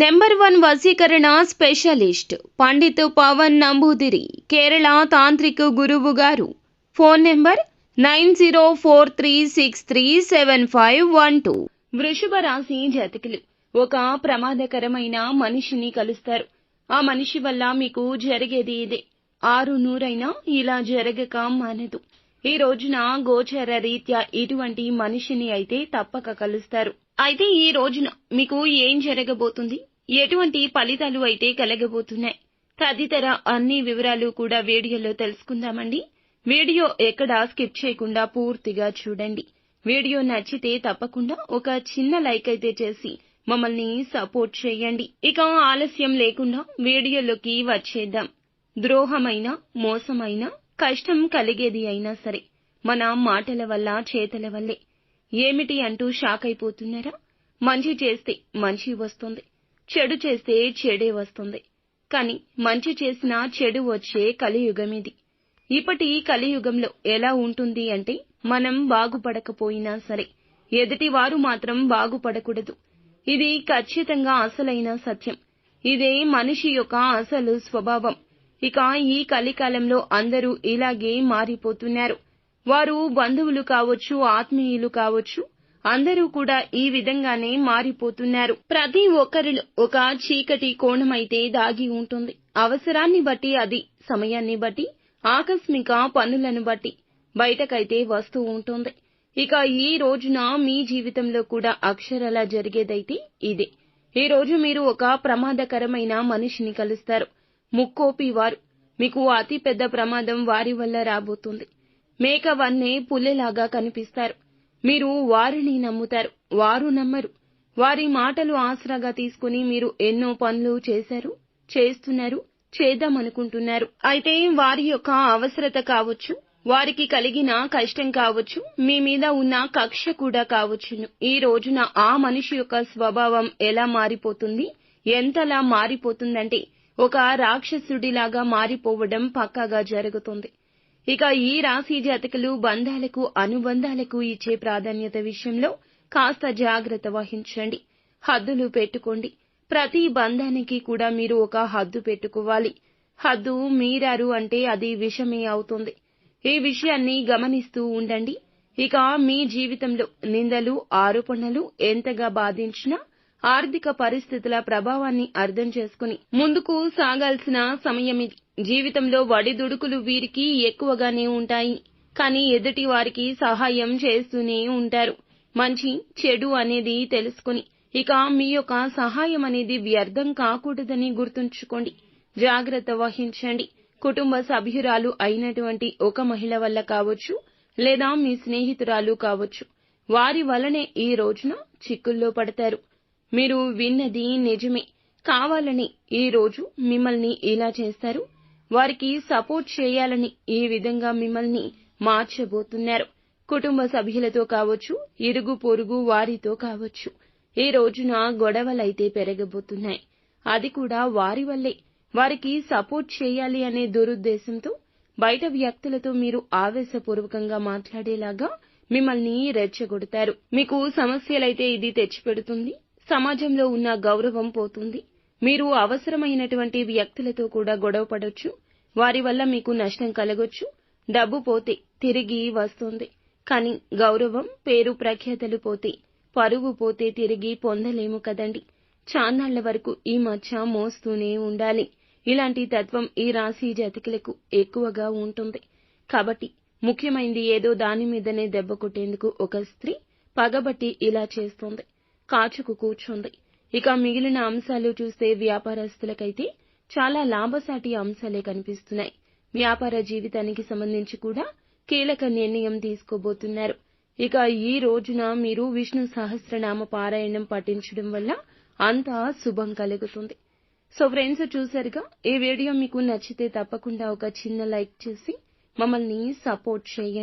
Number one వశీకరణ specialist Pandit Pavan Namboodiri Kerala తాంత్రిక గురువు గారు. Phone number nine zero four three six three seven five one two. వృషభ రాశి జాతకులు ఒక ప్రమాదకరమైన మనిషిని కలుస్తారు. ఆ మనిషి వల్ల మీకు జరిగేది ఇదే. ఆరు నూరైనా ఇలా జరగక మానదు. ఈ రోజున గోచర రీత్యా ఇటువంటి మనిషిని అయితే తప్పక కలుస్తారు. అయితే ఈ రోజున మీకు ఏం జరగబోతుంది? ఎటువంటి ఫలితాలు అయితే కలగబోతున్నాయి? తదితర అన్ని వివరాలు కూడా వీడియోలో తెలుసుకుందామండి. వీడియో ఎక్కడా స్కిప్ చేయకుండా పూర్తిగా చూడండి. వీడియో నచ్చితే తప్పకుండా ఒక చిన్న లైక్ అయితే చేసి మమ్మల్ని సపోర్ట్ చేయండి. ఇక ఆలస్యం లేకుండా వీడియోలోకి వచ్చేద్దాం. ద్రోహమైన మోసమైన కష్టం కలిగేది అయినా సరే మన మాటల వల్ల చేతల వల్లే. ఏమిటి అంటూ షాక్ అయిపోతున్నారా? మంచి చేస్తే మంచి వస్తుంది చెడు చేస్తే చెడే వస్తుంది. కానీ మంచి చేసినా చెడు వచ్చే కలియుగం ఇది ఇప్పటి కలియుగంలో ఎలా ఉంటుంది అంటే మనం బాగుపడకపోయినా సరే ఎదుటివారు మాత్రం బాగుపడకూడదు. ఇది ఖచ్చితంగా అసలైన సత్యం. ఇదే మనిషి యొక్క అసలు స్వభావం. ఇక ఈ కలికాలంలో అందరూ ఇలాగే మారిపోతున్నారు. వారు బంధువులు కావచ్చు ఆత్మీయులు కావచ్చు అందరూ కూడా ఈ విధంగానే మారిపోతున్నారు. ప్రతి ఒక్కరిలో ఒక చీకటి కోణమైతే దాగి ఉంటుంది. అవసరాన్ని బట్టి అది సమయాన్ని బట్టి ఆకస్మిక పనులను బట్టి బయటకైతే వస్తూ ఉంటుంది. ఇక ఈ రోజున మీ జీవితంలో కూడా అక్షరాల జరిగేదైతే ఇదే. ఈ రోజు మీరు ఒక ప్రమాదకరమైన మనిషిని కలుస్తారు. ముక్కోపి వారు మీకు అతి పెద్ద ప్రమాదం వారి వల్ల రాబోతుంది. మేకవన్నే పుల్లెలాగా కనిపిస్తారు. మీరు వారిని నమ్ముతారు. వారు నమ్మరు. వారి మాటలు ఆసరాగా తీసుకుని మీరు ఎన్నో పనులు చేశారు చేస్తున్నారు చేద్దామనుకుంటున్నారు. అయితే వారి యొక్క అవసరత కావచ్చు వారికి కలిగిన కష్టం కావచ్చు మీ మీద ఉన్న కక్ష కూడా కావచ్చును. ఈ రోజున ఆ మనిషి యొక్క స్వభావం ఎలా మారిపోతుంది ఎంతలా మారిపోతుందంటే ఒక రాక్షసుడిలాగా మారిపోవడం పక్కాగా జరుగుతుంది. ఇక ఈ రాశి జాతకులు బంధాలకు అనుబంధాలకు ఇచ్చే ప్రాధాన్యత విషయంలో కాస్త జాగ్రత్త వహించండి. హద్దులు పెట్టుకోండి. ప్రతి బంధానికి కూడా మీరు ఒక హద్దు పెట్టుకోవాలి. హద్దు మీరారు అంటే అది విషమే అవుతుంది. ఈ విషయాన్ని గమనిస్తూ ఉండండి. ఇక మీ జీవితంలో నిందలు ఆరోపణలు ఎంతగా బాధించినా ఆర్థిక పరిస్థితుల ప్రభావాన్ని అర్థం చేసుకుని ముందుకు సాగాల్సిన సమయం జీవితంలో వడిదుడుకులు వీరికి ఎక్కువగానే ఉంటాయి. కానీ ఎదుటి వారికి సహాయం చేస్తూనే ఉంటారు. మంచి చెడు అనేది తెలుసుకుని ఇక మీ యొక్క సహాయం అనేది వ్యర్థం కాకూడదని గుర్తుంచుకోండి. జాగ్రత్త వహించండి. కుటుంబ సభ్యురాలు అయినటువంటి ఒక మహిళ వల్ల కావచ్చు లేదా మీ స్నేహితురాలు కావచ్చు. వారి వలనే ఈ రోజున చిక్కుల్లో పడతారు. మీరు విన్నది నిజమే. కావాలని ఈ రోజు మిమ్మల్ని ఇలా చేస్తారు. వారికి సపోర్ట్ చేయాలని ఈ విధంగా మిమ్మల్ని మార్చబోతున్నారు. కుటుంబ సభ్యులతో కావచ్చు ఇరుగు పొరుగు వారితో కావచ్చు. ఈ రోజున గొడవలైతే పెరగబోతున్నాయి. అది కూడా వారి వల్లే. వారికి సపోర్ట్ చేయాలి అనే దురుద్దేశంతో బయట వ్యక్తులతో మీరు ఆవేశపూర్వకంగా మాట్లాడేలాగా మిమ్మల్ని రెచ్చగొడతారు. మీకు సమస్యలైతే ఇది తెచ్చిపెడుతుంది. సమాజంలో ఉన్న గౌరవం పోతుంది. మీరు అవసరమైనటువంటి వ్యక్తులతో కూడా గొడవ పడొచ్చు. వారి వల్ల మీకు నష్టం కలగొచ్చు. డబ్బు పోతే తిరిగి వస్తుంది. కానీ గౌరవం పేరు ప్రఖ్యాతలు పోతే పరువు పోతే తిరిగి పొందలేము కదండి. చాన్నాళ్ళ వరకు ఈ మధ్య మోస్తూనే ఉండాలి. ఇలాంటి తత్వం ఈ రాశి జాతకులకు ఎక్కువగా ఉంటుంది. కాబట్టి ముఖ్యమైంది ఏదో దాని మీదనే దెబ్బ కొట్టేందుకు ఒక స్త్రీ పగబట్టి ఇలా చేస్తోంది. కాచుకు కూర్చుంది. ఇక మిగిలిన అంశాలు చూస్తే వ్యాపారస్తులకైతే చాలా లాభసాటి అంశాలే కనిపిస్తున్నాయి. వ్యాపార జీవితానికి సంబంధించి కూడా కీలక నిర్ణయం తీసుకోబోతున్నారు. ఇక ఈ రోజున మీరు విష్ణు సహస్రనామ పారాయణం పఠించడం వల్ల అంతా శుభం కలుగుతుంది. సో ఫ్రెండ్స్ చూసారుగా? ఈ వీడియో మీకు నచ్చితే తప్పకుండా ఒక చిన్న లైక్ చేసి మమ్మల్ని సపోర్ట్ చేయండి.